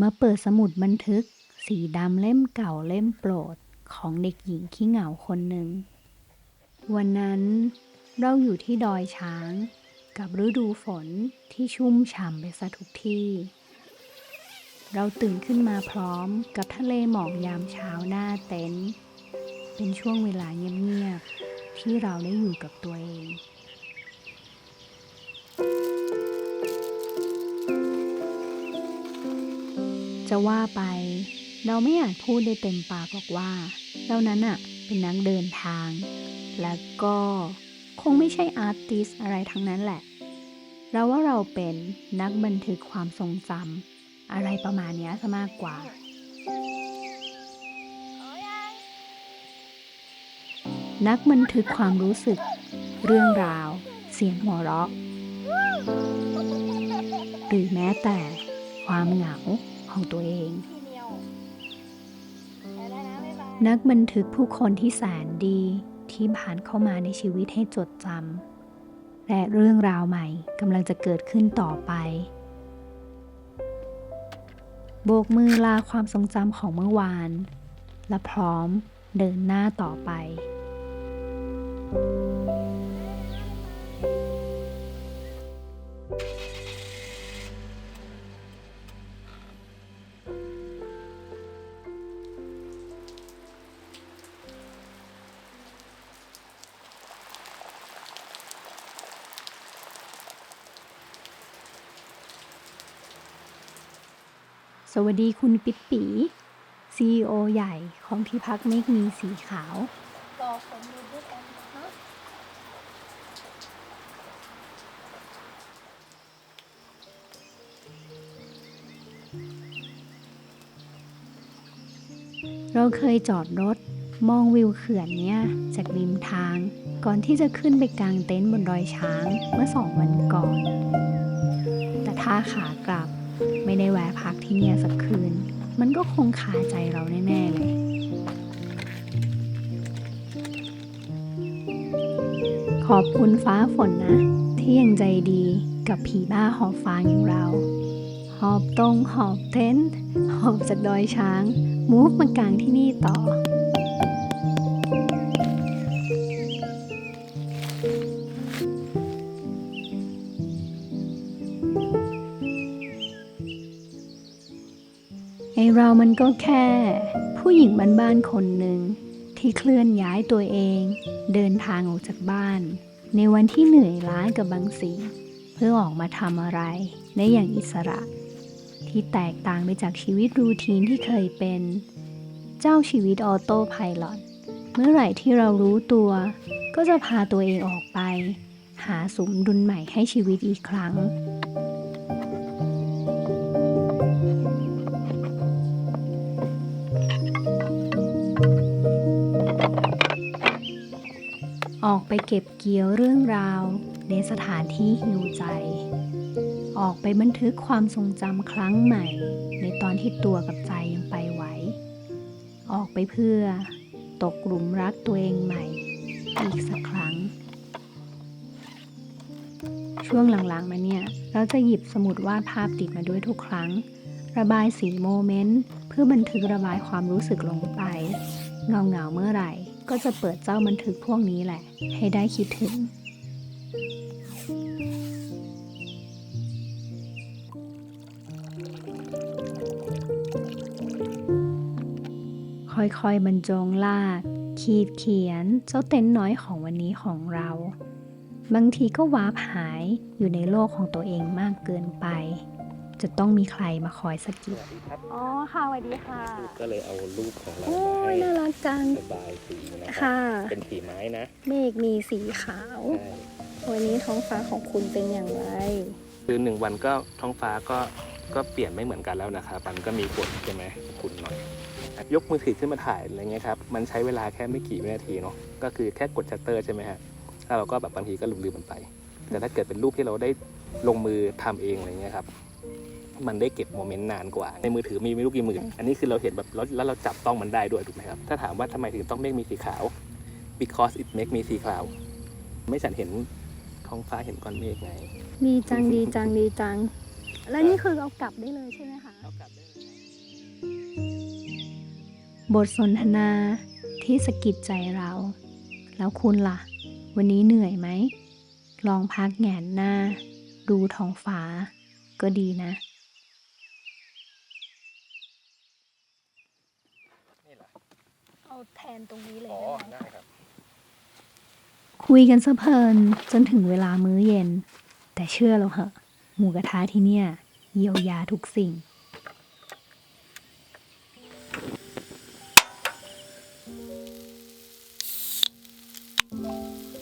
มาเปิดสมุดบันทึก สีดำเล่มเก่าเล่มโปรดของเด็กหญิงขี้เหงาคนหนึ่ง วันนั้นเราอยู่ที่ดอยช้าง กับฤดูฝนที่ชุ่มฉ่ำไปซะทุกที่ เราตื่นขึ้นมาพร้อมกับทะเลหมอกยามเช้าหน้าเต็นท์เป็นช่วงเวลาเงียบๆที่เราได้อยู่กับตัวเอง จะว่าไป เราไม่อาจพูดได้เต็มปากหรอกว่าเรานั้นอะเป็นนักเดินทาง และก็คงไม่ใช่อาร์ติสอะไรทั้งนั้นแหละ เราว่าเราเป็นนักบันทึกความทรงจำอะไรประมาณนี้ซะมากกว่านักบันทึกความรู้สึก เรื่องราว เสียงหัวเราะ หรือแม้แต่ความเหงา ของตัวเองพี่เนียวไปแล้วนะบ๊ายบายนักบันทึกผู้คนที่แสนดีที่ผ่านเข้ามาในชีวิตให้จดจำและเรื่องราวใหม่กำลังจะเกิดขึ้นต่อไป โบกมือลาความทรงจำของเมื่อวาน และพร้อมเดินหน้าต่อไป สวัสดีคุณปิ๊ปปี CEO ใหญ่ของที่พักเมกมีสีขาว รอผมดูด้วยกันเนาะเราเคยจอดรถ มองวิวเขื่อนเนี้ยจากริมทาง ก่อนที่จะขึ้นไปกางเต็นท์บนดอยช้างเมื่อสองวันก่อน แต่ถ้าขากลับ ไม่ได้แวะพักที่เนี่ยสักคืน มันก็คงคาใจเราแน่ๆเลย ขอบคุณฟ้าฝนนะ ที่ยังใจดีกับผีบ้าหอบฟางอย่างเรา หอบตรงหอบเต็นท์หอบจากดอยช้าง มูฟมากางที่นี่ต่อ รามันก็แค่ ผู้หญิงบ้านๆคนหนึ่งที่เคลื่อนย้ายตัวเอง เดินทางออกจากบ้าน ในวันที่เหนื่อยล้ากับบางสิ่ง เพื่อออกมาทำอะไรได้อย่างอิสระ ที่แตกต่างไปจากชีวิตรูทีนที่เคยเป็น เจ้าชีวิตออโต้ไพลอตเมื่อไหร่ที่เรารู้ตัว ก็จะพาตัวเองออกไป หาสมดุลใหม่ให้ชีวิตอีกครั้ง ออกไปเก็บเกี่ยวเรื่องราว ในสถานที่หิวใจ ออกไปบันทึกความทรงจำครั้งใหม่ ในตอนที่ตัวกับใจยังไปไหว ออกไปเพื่อตกหลุมรักตัวเองใหม่ อีกสักครั้ง ช่วงหลังๆมาเนี่ยเราจะหยิบสมุดวาดภาพติดมาด้วยทุกครั้ง ระบายสีโมเมนต์ เพื่อบันทึกระบายความรู้สึกลงไปเงาเงาเมื่อไหร่ ก็จะเปิดเจ้าบันทึกพวกนี้แหละ ให้ได้คิดถึง ค่อยๆบรรจงลาก ขีดเขียนเจ้าเต็นท์น้อยของวันนี้ของเรา บางทีก็วาร์ปหายอยู่ในโลกของตัวเองมากเกินไป จะต้องมีใครมาคอยสะกิสดวัสดีครับอ๋อค่ะสวัสดีค่ะก็เลยเอารูปของเราโอ้มายให้น่ารักจัง ระบายสีนะครัค่ะเป็นสีไม้นะเมฆมีสีขาว ใช่วันนี้ท้องฟ้าของคุณเป็นอย่างไร คือหนึ่งวันก็ท้องฟ้าก็ก็เปลี่ยนไม่เหมือนกันแล้วนะครับมันก็มีฝนใช่ไหมคุณหน่อย ยกมือถือขึ้นมาถ่ายอะไรเงี้ยครับมันใช้เวลาแค่ไม่กี่วินาทีเนาะก็คือแค่กดชัตเตอร์ใช่ไหมฮะแล้วเราก็แบบบางทีก็ลืมๆมันไป แต่ถ้าเกิดเป็นรูปที่เราได้ลงมือทำเองอะไรเงี้ยครับ มันได้เก็บโมเมนต์นานกว่า ในมือถือมีไม่รู้กี่หมื่น อันนี้คือเราเห็นแบบแล้วเราจับต้องมันได้ด้วยถูกไหมครับ ถ้าถามว่าทำไมถึงต้องเมฆมีสีขาว because it make me see cloud ไม่ฉันเห็นท้องฟ้าเห็นก้อนเมฆไง ดีจังดีจังดีจัง แล้วนี่คือเอากลับได้เลยใช่ไหมคะเอากลับได้เลยบทสนทนาที่สะกิดใจเรา แล้วคุณล่ะ วันนี้เหนื่อยไหม ลองพักแงนหน้า ดูท้องฟ้า ก็ดีนะ นี่แหละ เอา แทนตรงนี้เลยอ๋อ ได้ไหมได้ครับ คุยกันซะเพลินจนถึงเวลามื้อเย็น แต่เชื่อเราเหอะหมูกระทะที่เนี่ย เยียวยาทุกสิ่ง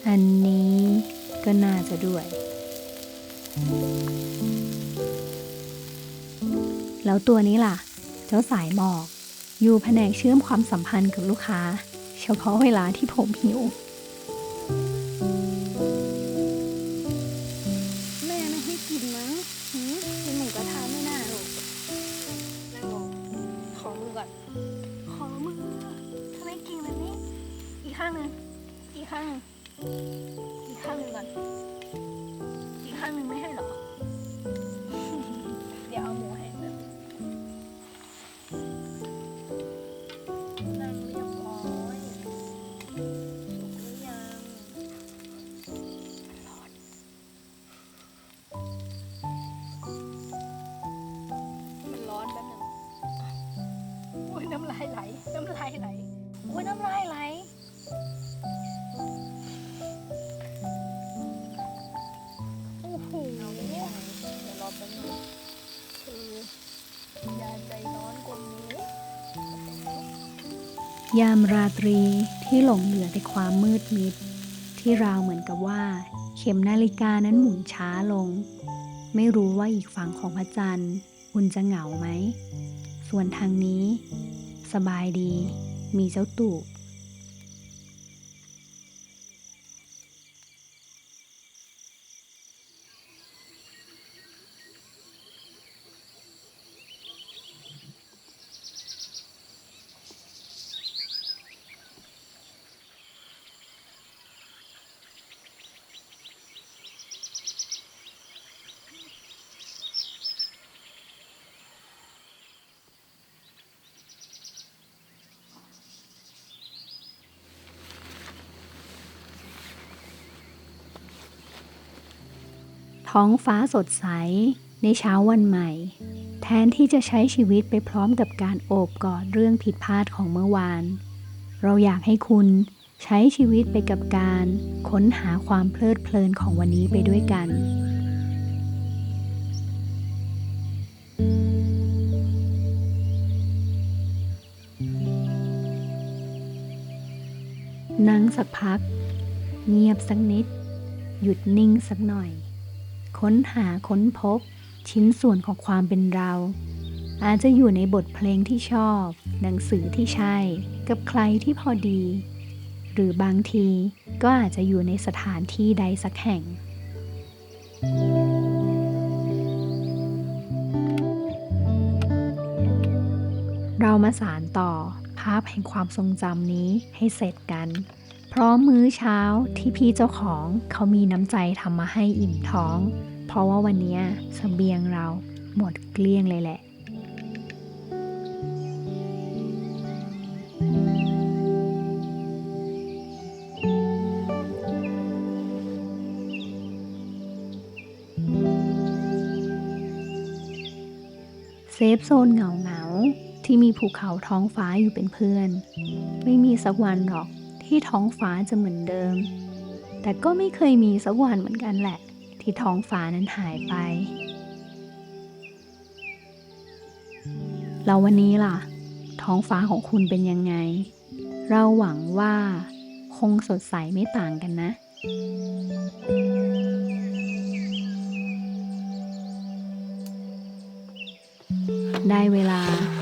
อันนี้ก็น่าจะด้วย แล้วตัวนี้ล่ะ เจ้าสายหมอก อยู่แผนกเชื่อมความสัมพันธ์กับลูกค้า เฉพาะเวลาที่ผมหิว นั่ ยามราตรีที่หลงเหลือแต่ความมืดมิด ที่ราวเหมือนกับว่า เข็มนาฬิกานั้นหมุนช้าลง ไม่รู้ว่าอีกฝั่งของพระจันทร์คุณจะเหงาไหม ส่วนทางนี้ สบายดี มีเจ้าตูบ ท้องฟ้าสดใส ในเช้าวันใหม่ แทนที่จะใช้ชีวิตไปพร้อมกับการโอบกอดเรื่องผิดพลาดของเมื่อวาน เราอยากให้คุณใช้ชีวิตไปกับการค้นหาความเพลิดเพลินของวันนี้ไปด้วยกันนั่งสักพัก เงียบสักนิด หยุดนิ่งสักหน่อย ค้นหาค้นพบ ชิ้นส่วนของความเป็นเรา อาจจะอยู่ในบทเพลงที่ชอบ หนังสือที่ใช่ กับใครที่พอดี หรือบางทีก็อาจจะอยู่ในสถานที่ใดสักแห่ง เรามาสารต่อภาพแห่งความทรงจำนี้ให้เสร็จกัน ร้อมมื้อเช้าที่พี่เจ้าของเขามีน้ำใจทำมาให้อิ่มท้อง เพราะว่าวันนี้ยเสบียงเราหมดเกลี้ยงเลยแหละ เซฟโซนเหงาเหงาๆที่มีภูเขาท้องฟ้าอยู่เป็นเพื่อน ไม่มีสักวันหรอก ที่ท้องฟ้าจะเหมือนเดิม แต่ก็ไม่เคยมีสักวันเหมือนกันแหละ ที่ท้องฟ้านั้นหายไป แล้ววันนี้ล่ะ ท้องฟ้าของคุณเป็นยังไง เราหวังว่าคงสดใสไม่ต่างกันนะได้เวลา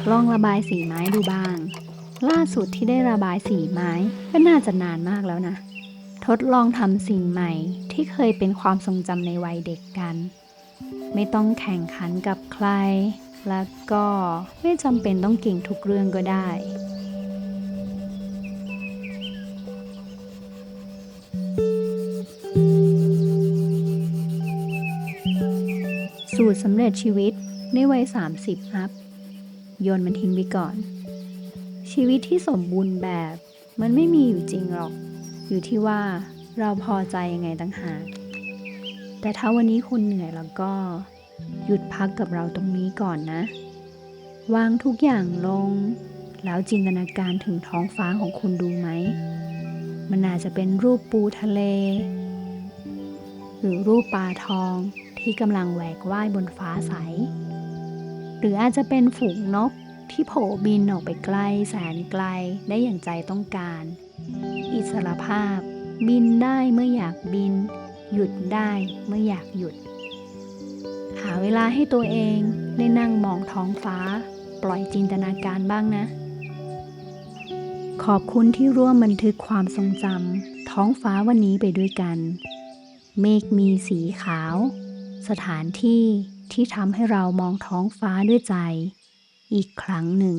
ลองระบายสีไม้ดูบ้าง ล่าสุดที่ได้ระบายสีไม้ก็น่าจะนานมากแล้วนะ ทดลองทำสิ่งใหม่ที่เคยเป็นความทรงจำในวัยเด็กกัน ไม่ต้องแข่งขันกับใคร แล้วก็ไม่จำเป็นต้องเก่งทุกเรื่องก็ได้สูตรสำเร็จชีวิตในวัย 30 อัพ โยนมันทิ้งไปก่อน ชีวิตที่สมบูรณ์แบบ มันไม่มีอยู่จริงหรอก อยู่ที่ว่าเราพอใจยังไงต่างหาก แต่ถ้าวันนี้คุณเหนื่อยแล้วก็ หยุดพักกับเราตรงนี้ก่อนนะ วางทุกอย่างลง แล้วจินตนาการถึงท้องฟ้าของคุณดูไหม มันอาจจะเป็นรูปปูทะเล หรือรูปปลาทองที่กำลังแหวกว่ายบนฟ้าใส หรืออาจจะเป็นฝูงนก ที่โผบินออกไปไกลแสนไกลได้อย่างใจต้องการ อิสรภาพ บินได้เมื่ออยากบิน หยุดได้เมื่ออยากหยุด หาเวลาให้ตัวเองได้นั่งมองท้องฟ้า ปล่อยจินตนาการบ้างนะ ขอบคุณที่ร่วมบันทึกความทรงจำท้องฟ้าวันนี้ไปด้วยกัน เมฆมีสีขาว สถานที่ที่ทำให้เรามองท้องฟ้าด้วยใจ อีกครั้งหนึ่ง